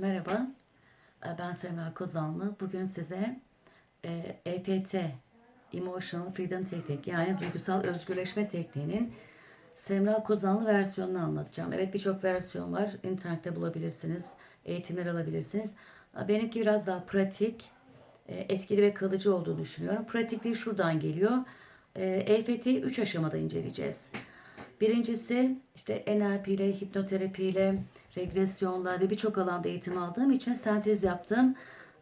Merhaba, e, ben Semra Kozanlı. Bugün size e, EFT, Emotional Freedom Technique yani duygusal özgürleşme tekniğinin Semra Kozanlı versiyonunu anlatacağım. Evet birçok versiyon var. İnternette bulabilirsiniz, eğitimler alabilirsiniz. E, Benimki biraz daha pratik, e, etkili ve kalıcı olduğunu düşünüyorum. Pratikliği şuradan geliyor. E, EFT'yi 3 aşamada inceleyeceğiz. Birincisi işte NLP ile, hipnoterapi ile, regresyonla ve birçok alanda eğitim aldığım için sentez yaptığım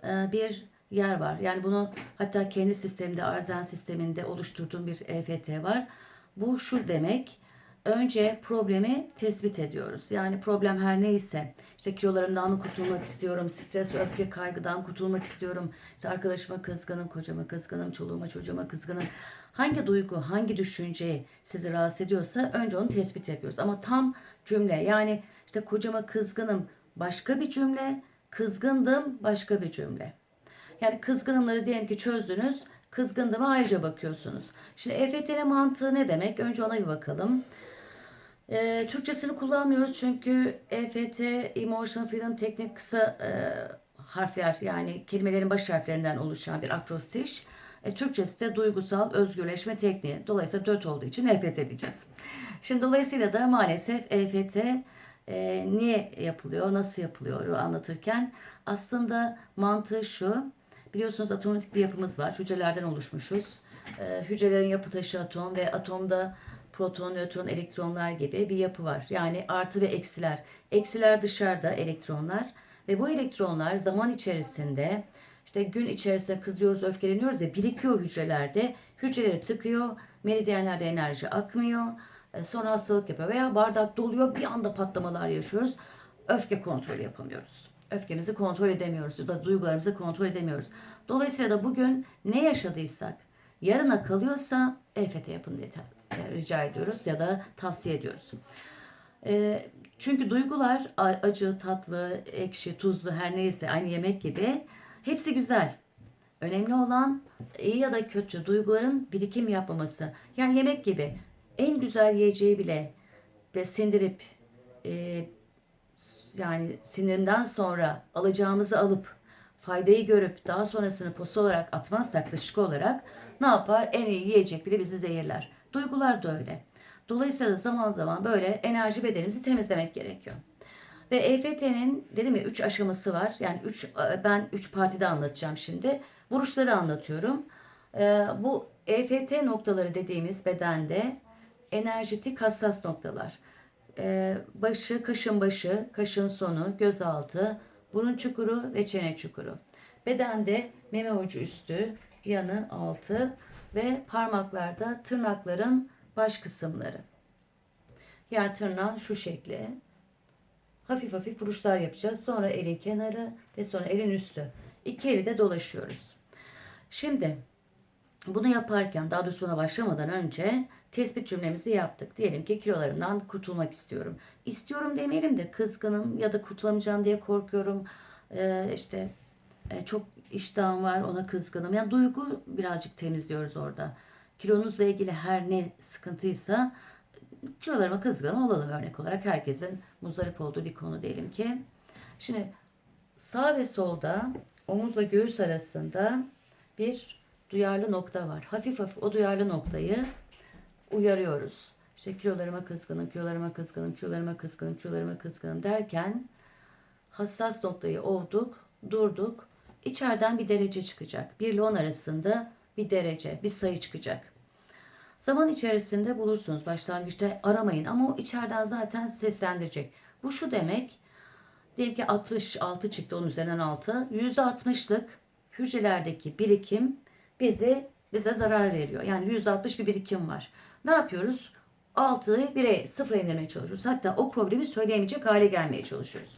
e, bir yer var. Yani bunu hatta kendi sisteminde, Arzen sisteminde oluşturduğum bir EFT var. Bu şu demek. Önce problemi tespit ediyoruz. Yani problem her neyse, işte kilolarımdan kurtulmak istiyorum, stres, öfke, kaygıdan kurtulmak istiyorum, işte arkadaşıma kızgınım, kocama kızgınım, çoluğuma çocuğuma kızgınım. Hangi duygu, hangi düşünce sizi rahatsız ediyorsa önce onu tespit yapıyoruz. Ama tam cümle yani işte kocama kızgınım başka bir cümle, kızgındım başka bir cümle. Yani kızgınımları diyelim ki çözdünüz, kızgındım'a ayrıca bakıyorsunuz. Şimdi EFT'nin mantığı ne demek? Önce ona bir bakalım. Ee, Türkçesini kullanmıyoruz çünkü EFT, Emotional Freedom Teknik kısa e, harfler yani kelimelerin baş harflerinden oluşan bir akrostiş. E, Türkçesi de duygusal özgürleşme tekniği. Dolayısıyla dört olduğu için EFT diyeceğiz. Şimdi dolayısıyla da maalesef EFT e, niye yapılıyor, nasıl yapılıyor anlatırken aslında mantığı şu. Biliyorsunuz atomik bir yapımız var. Hücrelerden oluşmuşuz. E, hücrelerin yapı taşı atom ve atomda proton, nötron, elektronlar gibi bir yapı var. Yani artı ve eksiler. Eksiler dışarıda elektronlar ve bu elektronlar zaman içerisinde işte gün içerisinde kızıyoruz, öfkeleniyoruz ya birikiyor hücrelerde. Hücreleri tıkıyor, meridyenlerde enerji akmıyor. E, Sonra hastalık yapıyor veya bardak doluyor bir anda patlamalar yaşıyoruz. Öfke kontrolü yapamıyoruz. Öfkemizi kontrol edemiyoruz ya da duygularımızı kontrol edemiyoruz. Dolayısıyla da bugün ne yaşadıysak yarına kalıyorsa EFT yapın ta- rica ediyoruz ya da tavsiye ediyoruz. E, çünkü duygular acı, tatlı, ekşi, tuzlu her neyse aynı yemek gibi hepsi güzel. Önemli olan iyi ya da kötü duyguların birikim yapmaması. Yani yemek gibi en güzel yiyeceği bile ve sindirip e, yani sinirinden sonra alacağımızı alıp faydayı görüp daha sonrasını posta olarak atmazsak dışkı olarak ne yapar? En iyi yiyecek bile bizi zehirler. Duygular da öyle. Dolayısıyla zaman zaman böyle enerji bedenimizi temizlemek gerekiyor. Ve EFT'nin dedim ya 3 aşaması var. Yani 3 ben 3 partide anlatacağım şimdi. Vuruşları anlatıyorum. Ee, bu EFT noktaları dediğimiz bedende enerjetik hassas noktalar. Ee, başı, kaşın başı, kaşın sonu, göz altı, burun çukuru ve çene çukuru. Bedende meme ucu üstü, yanı altı ve parmaklarda tırnakların baş kısımları. Yani tırnağın şu şekli. Hafif hafif vuruşlar yapacağız. Sonra elin kenarı ve sonra elin üstü. İki eli de dolaşıyoruz. Şimdi bunu yaparken daha doğrusu buna başlamadan önce tespit cümlemizi yaptık. Diyelim ki kilolarımdan kurtulmak istiyorum. İstiyorum demeyelim de kızgınım ya da kurtulamayacağım diye korkuyorum. Ee, işte e, çok iştahım var ona kızgınım. Yani duygu birazcık temizliyoruz orada. Kilonuzla ilgili her ne sıkıntıysa kilolarıma kızgınım olalım örnek olarak. Herkesin muzdarip olduğu bir konu diyelim ki. Şimdi sağ ve solda omuzla göğüs arasında bir duyarlı nokta var. Hafif hafif o duyarlı noktayı uyarıyoruz. İşte kilolarıma kızgınım, kilolarıma kızgınım, kilolarıma kızgınım, kilolarıma kızgınım derken hassas noktayı olduk, durduk. İçeriden bir derece çıkacak. 1 ile 10 arasında bir derece, bir sayı çıkacak. Zaman içerisinde bulursunuz. Başlangıçta aramayın ama o içeriden zaten seslendirecek. Bu şu demek. Diyelim ki 66 çıktı onun üzerinden 6. %60'lık hücrelerdeki birikim bize bize zarar veriyor. Yani %60 bir birikim var. Ne yapıyoruz? 6'yı 1'e 0'a indirmeye çalışıyoruz. Hatta o problemi söyleyemeyecek hale gelmeye çalışıyoruz.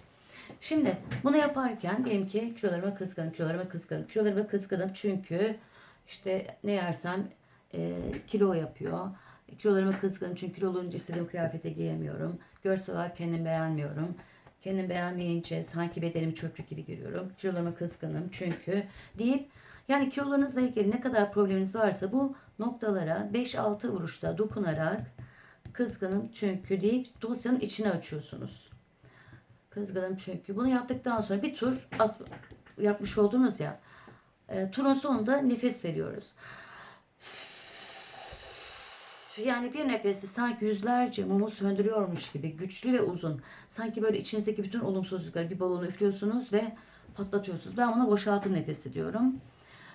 Şimdi bunu yaparken diyelim ki kilolarıma kızgınım, kilolarıma kızgınım, kilolarıma kızgınım çünkü işte ne yersem e, kilo yapıyor. Kilolarıma kızgınım çünkü kilo olunca istediğim kıyafete giyemiyorum. Görsel olarak kendimi beğenmiyorum. Kendimi beğenmeyince sanki bedenimi çöplük gibi görüyorum. Kilolarıma kızgınım çünkü deyip yani kilolarınızla ilgili ne kadar probleminiz varsa bu noktalara 5-6 vuruşta dokunarak kızgınım çünkü deyip dosyanın içine açıyorsunuz. Kızgınım çünkü. Bunu yaptıktan sonra bir tur at, yapmış oldunuz ya. E, turun sonunda nefes veriyoruz. Yani bir nefeste sanki yüzlerce mumu söndürüyormuş gibi güçlü ve uzun. Sanki böyle içinizdeki bütün olumsuzlukları bir balonu üflüyorsunuz ve patlatıyorsunuz. Ben buna boşaltım nefesi diyorum.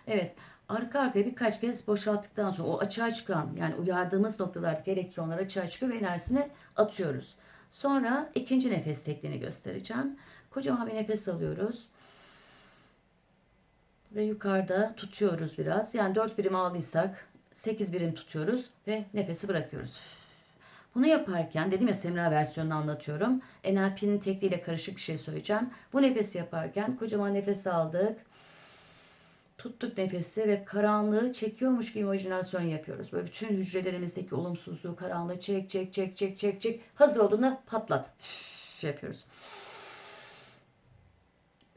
Evet. Arka arkaya birkaç kez boşalttıktan sonra o açığa çıkan yani uyardığımız noktalardaki elektronlar açığa çıkıyor ve enerjisini atıyoruz. Sonra ikinci nefes tekniğini göstereceğim. Kocaman bir nefes alıyoruz. Ve yukarıda tutuyoruz biraz. Yani 4 birim aldıysak 8 birim tutuyoruz ve nefesi bırakıyoruz. Bunu yaparken dedim ya Semra versiyonunu anlatıyorum. NLP'nin tekniğiyle karışık bir şey söyleyeceğim. Bu nefesi yaparken kocaman nefes aldık. Tuttuk nefesi ve karanlığı çekiyormuş gibi imajinasyon yapıyoruz. Böyle bütün hücrelerimizdeki olumsuzluğu, karanlığı çek çek çek çek çek çek. Hazır olduğunda patlat. yapıyoruz.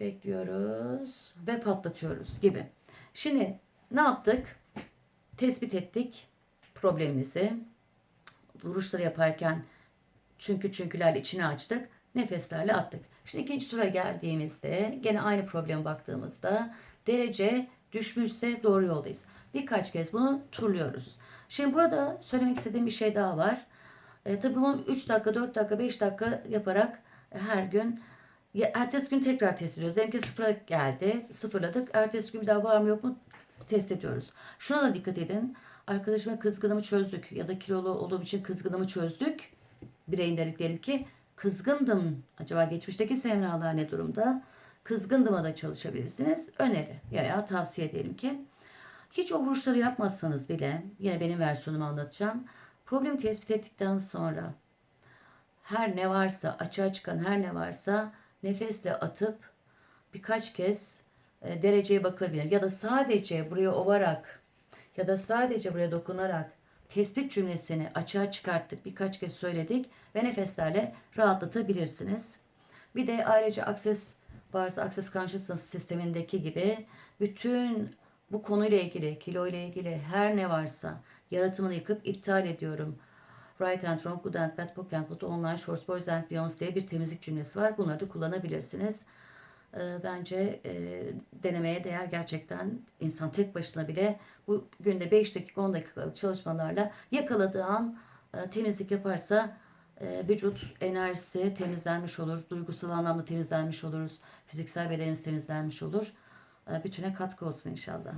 Bekliyoruz ve patlatıyoruz gibi. Şimdi ne yaptık? Tespit ettik problemimizi. Vuruşları yaparken çünkü çünkülerle içine açtık. Nefeslerle attık. Şimdi ikinci tura geldiğimizde gene aynı probleme baktığımızda derece düşmüşse doğru yoldayız. Birkaç kez bunu turluyoruz. Şimdi burada söylemek istediğim bir şey daha var. E, tabii bunu 3 dakika, 4 dakika, 5 dakika yaparak her gün ya, ertesi gün tekrar test ediyoruz. Diyelim ki sıfıra geldi, sıfırladık. Ertesi gün bir daha var mı yok mu test ediyoruz. Şuna da dikkat edin. Arkadaşıma kızgınımı çözdük ya da kilolu olduğum için kızgınımı çözdük. Bireyindelik diyelim ki kızgındım. Acaba geçmişteki semralar ne durumda? Kızgındıma da çalışabilirsiniz. Öneri ya tavsiye edelim ki. Hiç o vuruşları yapmazsanız bile yine benim versiyonumu anlatacağım. Problemi tespit ettikten sonra her ne varsa açığa çıkan her ne varsa nefesle atıp birkaç kez e, dereceye bakılabilir. Ya da sadece buraya ovarak ya da sadece buraya dokunarak tespit cümlesini açığa çıkarttık. Birkaç kez söyledik ve nefeslerle rahatlatabilirsiniz. Bir de ayrıca Access Bars, Access Consciousness sistemindeki gibi bütün bu konuyla ilgili, kilo ile ilgili her ne varsa yaratımını yıkıp iptal ediyorum. Right and Wrong, Good and Bad, Book and Put, Online, Shorts, Boys and Beyonds diye bir temizlik cümlesi var. Bunları da kullanabilirsiniz. Ee, Bence e, denemeye değer gerçekten insan tek başına bile bu günde 5 dakika 10 dakikalık çalışmalarla yakaladığı an e, temizlik yaparsa e, vücut enerjisi temizlenmiş olur. Duygusal anlamda temizlenmiş oluruz. Fiziksel bedenimiz temizlenmiş olur. E, Bütüne katkı olsun inşallah.